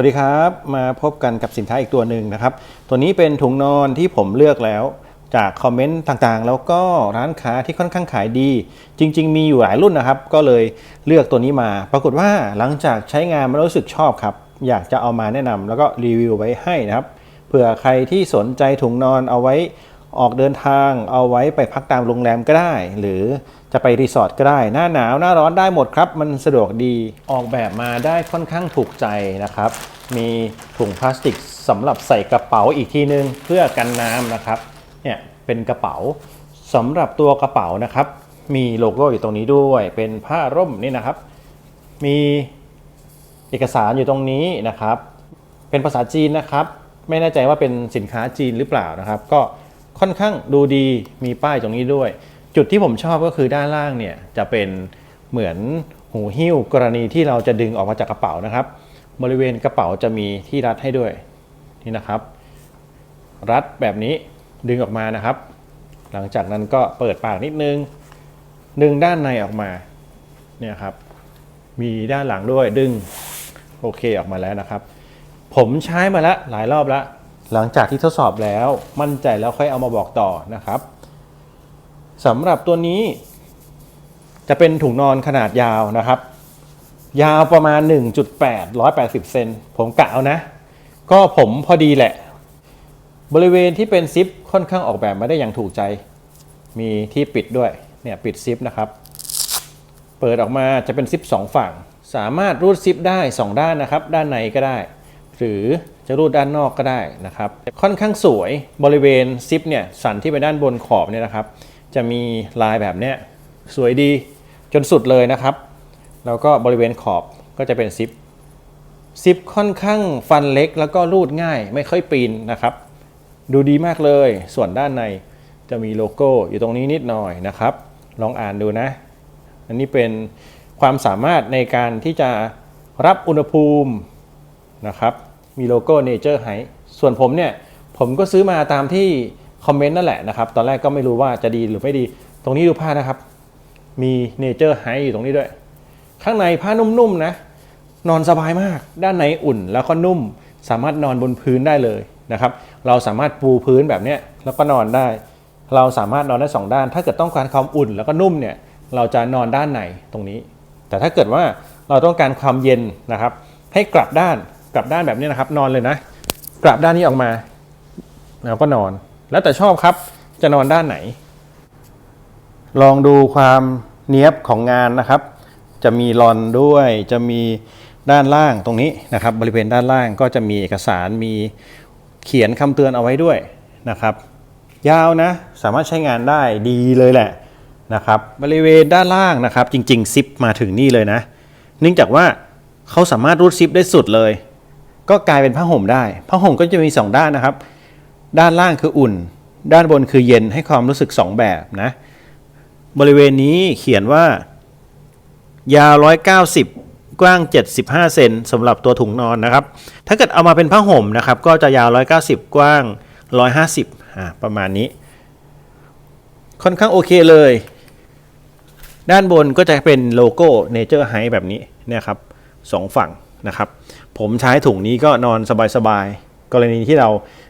วัสดีครับ มาพบกันกับสินค้าอีกตัวหนึ่งนะครับ ตัวนี้เป็นถุงนอนที่ผมเลือกแล้วจากคอมเมนต์ต่างๆ แล้วก็ร้านค้าที่ค่อนข้างขายดี จริง ๆ มีอยู่หลายรุ่นนะครับ ก็เลยเลือกตัวนี้มา ปรากฏว่าหลังจากใช้งานมารู้สึกชอบครับ อยากจะเอามาแนะนำแล้วก็รีวิวไว้ให้นะครับเผื่อใครที่สนใจถุงนอนเอาไว้ ออกเดินทางเอาไว้ไปพักตามโรงแรมก็ได้ หรือจะไปรีสอร์ทก็ได้ หน้าหนาวหน้าร้อนได้หมดครับ มันสะดวกดีออกแบบมาได้ค่อนข้างถูกใจนะครับ มีถุงพลาสติกสำหรับใส่กระเป๋าอีกทีนึงเพื่อกันน้ำนะครับเนี่ยเป็นกระเป๋าสำหรับตัวกระเป๋านะครับ มีโลโก้อยู่ตรงนี้ด้วยเป็นผ้าร่มนี่นะครับ มีเอกสารอยู่ตรงนี้นะครับ เป็นภาษาจีนนะครับ ไม่แน่ใจว่าเป็นสินค้าจีนหรือเปล่านะครับ ก็ ค่อนข้างดูดีมีป้ายตรงนี้ด้วย จุดที่ผมชอบก็คือด้านล่างเนี่ยจะเป็นเหมือนหูหิ้วกรณีที่เราจะดึงออกมาจากกระเป๋านะครับ บริเวณกระเป๋าจะมีที่รัดให้ด้วยนี่นะครับ รัดแบบนี้ดึงออกมานะครับ หลังจากนั้นก็เปิดปากนิดนึง ดึงด้านในออกมาเนี่ยครับ มีด้านหลังด้วยดึงโอเคออกมาแล้วนะครับ ผมใช้มาแล้วหลายรอบแล้ว หลังจากที่ทดสอบแล้วมั่นใจแล้วค่อยเอามาบอกต่อนะครับสำหรับตัวนี้ จะเป็นถุงนอนขนาดยาวนะครับ ยาวประมาณ 1.8 180 เซนผมกะเอานะ ก็ผมพอดีแหละ บริเวณที่เป็นซิปค่อนข้างออกแบบมาได้อย่างถูกใจ มีที่ปิดด้วยเนี่ยปิดซิปนะครับ เปิดออกมาจะเป็นซิป2ฝั่ง สามารถรูดซิปได้ 2 ด้านนะครับ ด้านในก็ได้ หรือจะรูดด้านนอกก็ได้นะครับ ค่อนข้างสวยบริเวณซิปเนี่ยสันที่ไปด้านบนขอบเนี่ยนะครับ จะมีลายแบบเนี้ยสวยดีจนสุดเลยนะครับ แล้วก็บริเวณขอบก็จะเป็นซิปซิปค่อนข้างฟันเล็กแล้วก็รูดง่ายไม่ค่อยปีนนะครับ ดูดีมากเลย ส่วนด้านในจะมีโลโก้อยู่ตรงนี้นิดหน่อยนะครับ ลองอ่านดูนะ อันนี้เป็นความสามารถในการที่จะรับอุณหภูมินะครับ มีโลโก้ Nature High ส่วนผมเนี่ยผมก็ซื้อมาตามที่คอมเมนต์นั่นแหละนะครับ ตอนแรกก็ไม่รู้ว่าจะดีหรือไม่ดี ตรงนี้ดูผ้านะครับ มี Nature High อยู่ตรงนี้ด้วย ข้างในผ้านุ่มๆนะ นอนสบายมาก ด้านในอุ่นแล้วก็นุ่ม สามารถนอนบนพื้นได้เลยนะครับ เราสามารถปูพื้นแบบเนี้ยแล้วก็นอนได้ เราสามารถนอนได้สองด้าน ถ้าเกิดต้องการความอุ่นแล้วก็นุ่มเนี่ย เราจะนอนด้านในตรงนี้ แต่ถ้าเกิดว่าเราต้องการความเย็นนะครับ ให้กลับด้าน กลับด้านแบบนี้นะครับ นอนเลยนะ กลับด้านนี้ออกมาแล้วก็นอน แล้วแต่ชอบครับ จะนอนด้านไหน ลองดูความเนี้ยบของงานนะครับ จะมีรอนด้วย จะมีด้านล่างตรงนี้นะครับ บริเวณด้านล่างก็จะมีเอกสารมีเขียนคำเตือนเอาไว้ด้วยนะครับ ยาวนะ สามารถใช้งานได้ดีเลยแหละนะครับ บริเวณด้านล่างนะครับ จริงๆซิปมาถึงนี่เลยนะเนื่องจากว่าเขาสามารถรูดซิปได้สุดเลย ก็กลายเป็นผ้าห่มได้ผ้าห่มก็จะมี 2 ด้านนะครับ ด้านล่างคืออุ่น ด้านบนคือเย็นให้ความรู้สึก 2 แบบนะบริเวณนี้เขียนว่า ยาว 190 กว้าง 75 เซนสำหรับตัวถุงนอนนะครับ ถ้าเกิดเอามาเป็นผ้าห่มนะครับ ก็จะยาว 190 กว้าง 150อ่าประมาณนี้ ค่อนข้างโอเคเลย ด้านบนก็จะเป็นโลโก้ Nature High แบบนี้เนี่ยครับสองฝั่งนะครับ ผมใช้ถุงนี้ก็นอนสบายๆ กรณีที่เรา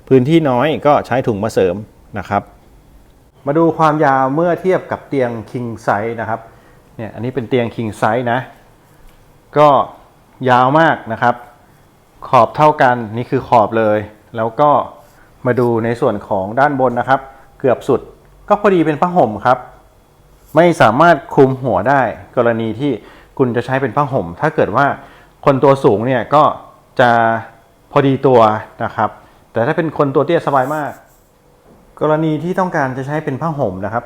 พื้นที่น้อยก็ใช้ถุงมาเสริมนะครับ มาดูความยาวเมื่อเทียบกับเตียง king size นะครับ เนี่ยอันนี้เป็นเตียง king size นะ ก็ยาวมากนะครับ ขอบเท่ากันนี่คือขอบเลย แล้วก็มาดูในส่วนของด้านบนนะครับ เกือบสุดก็พอดีเป็นผ้าห่มครับ ไม่สามารถคลุมหัวได้ กรณีที่คุณจะใช้เป็นผ้าห่ม ถ้าเกิดว่า คนตัวสูงเนี่ยก็จะพอดีตัวนะครับ แต่ถ้าเป็นคนตัวเตี้ยสบายมาก กรณีที่ต้องการจะใช้เป็นผ้าห่มนะครับ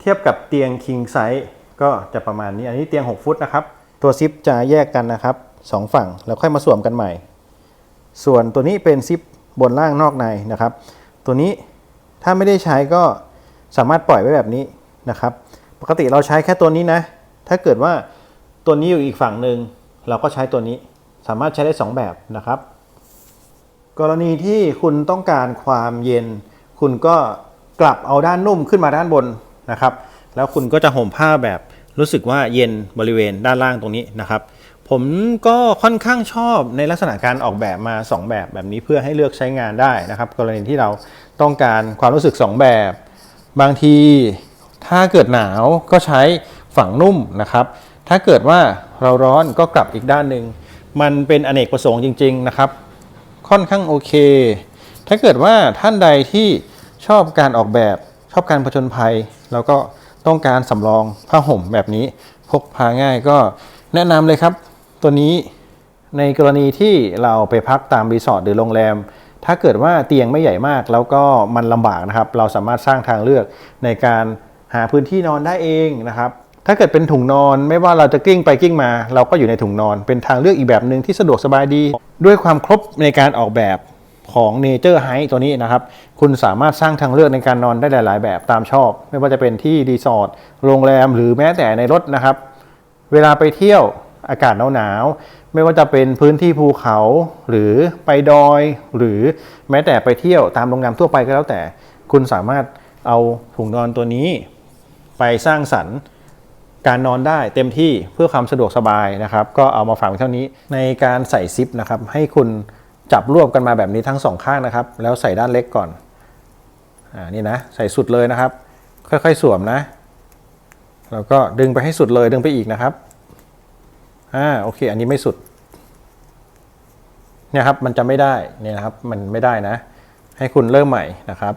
เทียบกับเตียง king size ก็จะประมาณนี้ อันนี้เตียง 6 ฟุตนะครับ ตัวซิปจะแยกกันนะครับสองฝั่งแล้วค่อยมาสวมกันใหม่ ส่วนตัวนี้เป็นซิปบนล่างนอกในนะครับ ตัวนี้ถ้าไม่ได้ใช้ก็สามารถปล่อยไว้แบบนี้นะครับ ปกติเราใช้แค่ตัวนี้นะ ถ้าเกิดว่าตัวนี้อยู่อีกฝั่งหนึ่ง เราก็ใช้ตัวนี้สามารถใช้ได้ 2 แบบนะครับ กรณีที่คุณต้องการความเย็น คุณก็กลับเอาด้านนุ่มขึ้นมาด้านบนนะครับ แล้วคุณก็จะห่มผ้าแบบรู้สึกว่าเย็นบริเวณด้านล่างตรงนี้นะครับ ผมก็ค่อนข้างชอบในลักษณะการออกแบบมา 2 แบบแบบนี้เพื่อให้เลือกใช้งานได้นะครับ กรณีที่เราต้องการความรู้สึก 2 แบบ บางทีถ้าเกิดหนาวก็ใช้ฝั่งนุ่มนะครับ ถ้าเกิดว่า เราร้อนก็กลับอีกด้านหนึ่ง มันเป็นอเนกประสงค์จริง ๆนะครับ ค่อนข้างโอเค ถ้าเกิดว่าท่านใดที่ชอบการออกแบบชอบการผจญภัย แล้วก็ต้องการสำรองผ้าห่มแบบนี้พกพาง่ายก็แนะนำเลยครับ ตัวนี้ในกรณีที่เราไปพักตามรีสอร์ทหรือโรงแรม ถ้าเกิดว่าเตียงไม่ใหญ่มากแล้วก็มันลำบากนะครับ เราสามารถสร้างทางเลือกในการหาพื้นที่นอนได้เองนะครับ ถ้าเกิดเป็นถุงนอนไม่ว่าเราจะกลิ้งไปกลิ้งมา เราก็อยู่ในถุงนอน เป็นทางเลือกอีกแบบหนึ่งที่สะดวกสบายดี ด้วยความครบในการออกแบบของเนเจอร์ไฮตัวนี้นะครับ คุณสามารถสร้างทางเลือกในการนอนได้หลาย ๆ แบบตามชอบ ไม่ว่าจะเป็นที่รีสอร์ทโรงแรมหรือแม้แต่ในรถนะครับ เวลาไปเที่ยวอากาศหนาวๆไม่ว่าจะเป็นพื้นที่ภูเขา หรือไปดอย หรือแม้แต่ไปเที่ยวตามโรงแรมทั่วไปก็แล้วแต่ คุณสามารถเอาถุงนอนตัวนี้ ไปสร้างสรรค์ การนอนได้เต็มที่เพื่อความสะดวกสบายนะครับ ก็เอามาฝากไว้เท่านี้ ในการใส่ซิปนะครับ ให้คุณจับรวบกันมาแบบนี้ทั้งสองข้างนะครับ แล้วใส่ด้านเล็กก่อนอ่านี่นะ ใส่สุดเลยนะครับ ค่อยๆสวมนะแล้วก็ดึงไปให้สุดเลยดึงไปอีกนะครับอ่าโอเค อันนี้ไม่สุดเนี่ยครับมันจะไม่ได้เนี่ยนะครับมันไม่ได้นะ ให้คุณเริ่มใหม่นะครับ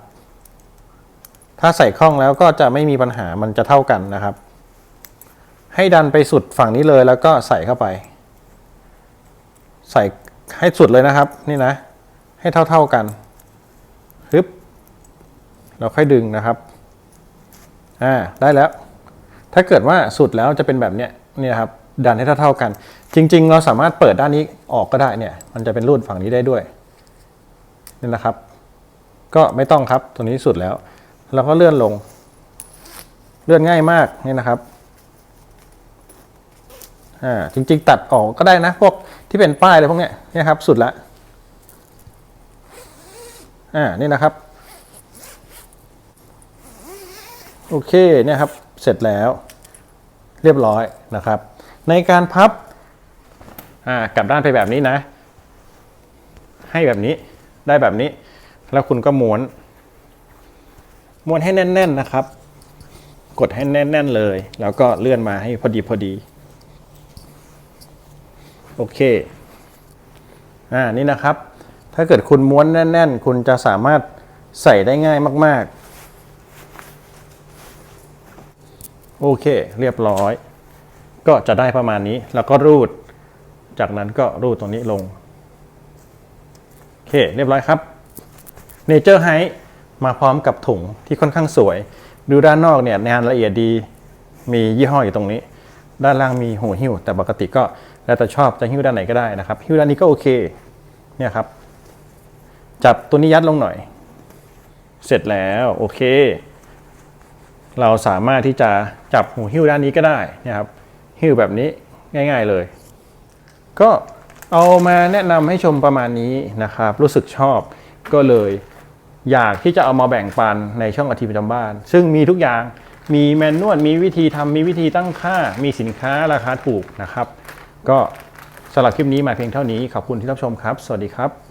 ถ้าใส่คล่องแล้วก็จะไม่มีปัญหามันจะเท่ากันนะครับ ให้ดันไปสุดฝั่งนี้เลยแล้วก็ใส่เข้าไป ใส่ให้สุดเลยนะครับ นี่นะ ให้เท่าๆกันฮึบเราค่อยดึงนะครับอ่าได้แล้ว ถ้าเกิดว่าสุดแล้วจะเป็นแบบเนี้ยเนี่ยครับดันให้เท่าๆกัน จริง ๆ เราสามารถเปิดด้านนี้ออกก็ได้เนี่ย มันจะเป็นรูดฝั่งนี้ได้ด้วยนี่นะครับ ก็ไม่ต้องครับตัวนี้สุดแล้ว เราก็เลื่อนลง เลื่อนง่ายมากนี่นะครับ อ่าจริง ๆ ตัดออกก็ได้นะ พวกที่เป็นป้ายอะไรพวกเนี้ยเนี่ยครับสุดละอ่านี่นะครับ โอเคเนี่ยครับเสร็จแล้ว เรียบร้อยนะครับ ในการพับอ่ากลับด้านไปแบบนี้นะ ให้แบบนี้ได้แบบนี้ แล้วคุณก็ม้วน ม้วนให้แน่น ๆนะครับ กดให้แน่น ๆ เลย แล้วก็เลื่อนมาให้พอดีพอดี โอเค อ่า นี่นะครับ ถ้าเกิดคุณม้วนแน่น ๆ คุณจะสามารถใส่ได้ง่ายมาก ๆ โอเค เรียบร้อย ก็จะได้ประมาณนี้ แล้วก็รูด จากนั้นก็รูดตรงนี้ลง โอเค เรียบร้อยครับ Nature Height มาพร้อมกับถุงที่ค่อนข้างสวย ดูด้านนอกเนี่ยงานละเอียดดี มียี่ห้ออยู่ตรงนี้ ด้านล่างมีหูหิ้ว แต่ปกติก็ แล้วแต่ชอบจะหิ้วด้านไหนก็ได้นะครับ หิ้วด้านนี้ก็โอเคเนี่ยครับ จับตัวนี้ยัดลงหน่อย เสร็จแล้วโอเค เราสามารถที่จะจับหูหิ้วด้านนี้ก็ได้นะครับ หิ้วแบบนี้ง่าย ๆเลย ก็เอามาแนะนำให้ชมประมาณนี้นะครับ รู้สึกชอบก็เลยอยากที่จะเอามาแบ่งปันในช่องอาทีประจำบ้าน ซึ่งมีทุกอย่างมีแมนนวลมีวิธีทำมีวิธีตั้งค่า มีสินค้าราคาถูกนะครับ ก็สำหรับคลิปนี้มาเพียงเท่านี้ขอบคุณที่รับชมครับ สวัสดีครับ